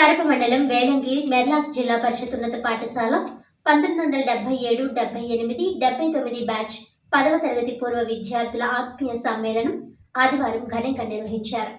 కరప మండలం వేలంగి మెర్లాస్ జిల్లా పరిషత్ ఉన్నత పాఠశాల పంతొమ్మిది వందల డెబ్బై ఏడు డెబ్బై ఎనిమిది డెబ్బై తొమ్మిది బ్యాచ్ పదవ తరగతి పూర్వ విద్యార్థుల ఆత్మీయ సమ్మేళనం ఆదివారం ఘనంగా నిర్వహించారు.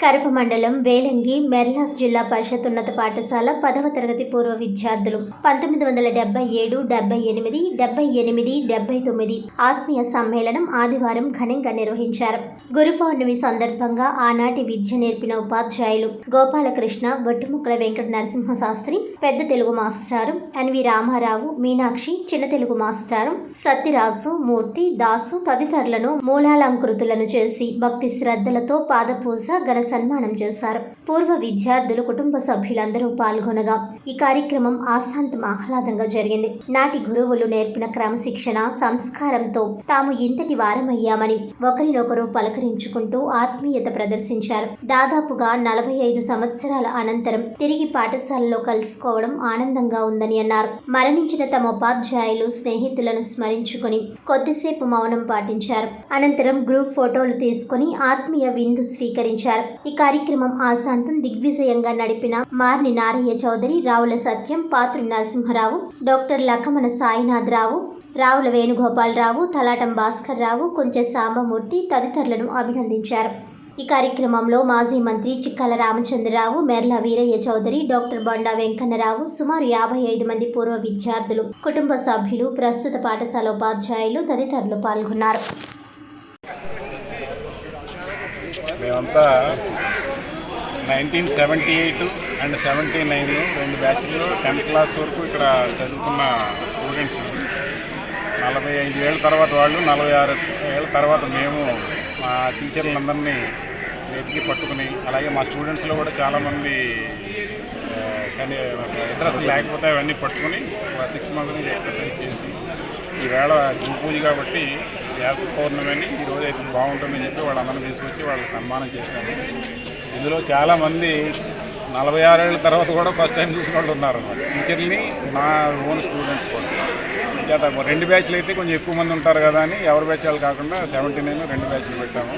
కరప మండలం వేలంగి మెర్లాస్ జిల్లా పరిషత్ ఉన్నత పాఠశాల పదవ తరగతి పూర్వ విద్యార్థులు. పంతొమ్మిది వందల డెబ్బై ఏడు డెబ్బై ఎనిమిది డెబ్బై ఎనిమిది డెబ్బై తొమ్మిది ఆత్మీయ సమ్మేళనం ఆదివారం ఘనంగా నిర్వహించారు. గురు పౌర్ణమి సందర్భంగా ఆనాటి విద్య నేర్పిన ఉపాధ్యాయులు గోపాలకృష్ణ బొట్టుముక్కల వెంకట నరసింహ శాస్త్రి పెద్ద తెలుగు మాస్టారు ఎన్వి రామారావు మీనాక్షి చిన్న తెలుగు మాస్టారు సత్యరాజు మూర్తి దాసు తదితరులను మూలాలంకృతులను చేసి భక్తి శ్రద్ధలతో పాదపూజ గణ సన్మానం చేశారు. పూర్వ విద్యార్థులు కుటుంబ సభ్యులందరూ పాల్గొనగా ఈ కార్యక్రమం ఆశాంతం ఆహ్లాదంగా జరిగింది. నాటి గురువులు నేర్పిన క్రమశిక్షణ సంస్కారంతో తాము ఇంతటి వారమయ్యామని ఒకరినొకరు పలకరించుకుంటూ ఆత్మీయత ప్రదర్శించారు. దాదాపుగా నలభై ఐదు సంవత్సరాల అనంతరం తిరిగి పాఠశాలలో కలుసుకోవడం ఆనందంగా ఉందని అన్నారు. మరణించిన తమ ఉపాధ్యాయులు స్నేహితులను స్మరించుకుని కొద్దిసేపు మౌనం పాటించారు. అనంతరం గ్రూప్ ఫోటోలు తీసుకుని ఆత్మీయ విందు స్వీకరించారు. ఈ కార్యక్రమం ఆశాంతం దిగ్విజయంగా నడిపిన మార్ని నారయ్య చౌదరి రావుల సత్యం పాత్రి నరసింహరావు డాక్టర్ లక్కమన సాయినాథరావు రావుల వేణుగోపాలరావు తలాటం భాస్కర్ రావు కొంచె సాంబమూర్తి తదితరులను అభినందించారు. ఈ కార్యక్రమంలో మాజీ మంత్రి చిక్కల రామచంద్రరావు మెర్ల వీరయ్య చౌదరి డాక్టర్ బండా వెంకన్నరావు సుమారు యాభై ఐదు మంది పూర్వ విద్యార్థులు కుటుంబ సభ్యులు ప్రస్తుత పాఠశాల ఉపాధ్యాయులు తదితరులు పాల్గొన్నారు. మేమంతా nineteen seventy eight and seventy nine రెండు బ్యాచ్లు టెన్త్ క్లాస్ వరకు ఇక్కడ చదువుకున్న స్టూడెంట్స్. నలభై ఐదు ఏళ్ళ తర్వాత వాళ్ళు నలభై ఆరు ఏళ్ళ తర్వాత మేము మా టీచర్లందరినీ వెతికి పట్టుకుని అలాగే మా స్టూడెంట్స్లో కూడా చాలామంది కానీ అడ్రస్ లేకపోతే అవన్నీ పట్టుకుని సిక్స్ మంత్స్ నుంచి ఎక్సర్సైజ్ చేసి ఈవేళ గురు పూజ కాబట్టి వ్యాస పౌర్ణమిని ఈరోజు అయితే బాగుంటుందని చెప్పి వాళ్ళందరినీ తీసుకొచ్చి వాళ్ళకి సన్మానం చేశాను ఇందులో చాలామంది నలభై ఆరేళ్ళ తర్వాత కూడా ఫస్ట్ టైం చూసిన వాళ్ళు ఉన్నారు టీచర్ని నా ఓన్ స్టూడెంట్స్ కూడా. చేత రెండు బ్యాచ్లు అయితే కొంచెం ఎక్కువ మంది ఉంటారు కదా అని ఎవరి బ్యాచ్ వాళ్ళు కాకుండా సెవెంటీ నైన్ రెండు బ్యాచ్లు పెట్టాము.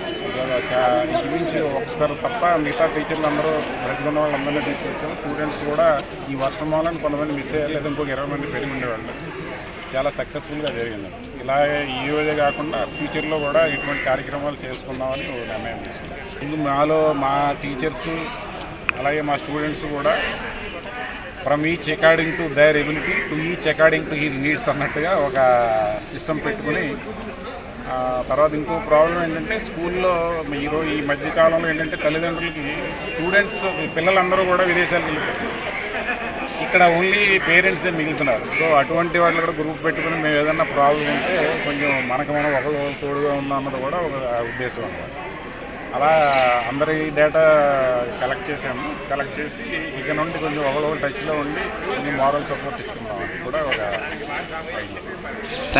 చా- ఇంటి నుంచి ఒక్కరు తప్ప మిగతా టీచర్లు అందరూ ప్రతిభన్న వాళ్ళందరినీ తీసుకొచ్చాము. స్టూడెంట్స్ కూడా ఈ వర్షం వలన కొంతమంది మిస్ అయ్యారు లేదా ఇంకొక ఇరవై మంది పెరిగి ఉండేవాళ్ళు. చాలా సక్సెస్ఫుల్గా జరిగింది. ఇలా ఈ రోజే కాకుండా ఫ్యూచర్లో కూడా ఇటువంటి కార్యక్రమాలు చేసుకుందామని ఓ నిర్ణయం తీసుకున్నాం. ముందు మాలో మా టీచర్స్ అలాగే మా స్టూడెంట్స్ కూడా from each according to their ability to each according to his needs అన్నట్టుగా ఒక సిస్టమ్ పెట్టుకుని తర్వాత ఇంకో ప్రాబ్లం ఏంటంటే స్కూల్లో ఈరోజు ఈ మధ్యకాలంలో ఏంటంటే తల్లిదండ్రులకి స్టూడెంట్స్ పిల్లలందరూ కూడా విదేశాలకు వెళ్ళిపోతారు ఇక్కడ ఓన్లీ పేరెంట్సే మిగులుతున్నారు. సో అటువంటి వాళ్ళు కూడా గ్రూప్ పెట్టుకుని మేము ఏదన్నా ప్రాబ్లం ఉంటే కొంచెం మనకు మనం ఒకరు తోడుగా ఉందా అన్నది కూడా ఒక ఉద్దేశం అనమాట అలా అందరి డేటా కలెక్ట్ చేసాము కలెక్ట్ చేసి ఇక నుండి కొంచెం ఒకరు టచ్లో ఉండి కొంచెం మారల్ సపోర్ట్ ఇచ్చుకున్నాం అని కూడా ఒక ఐడియా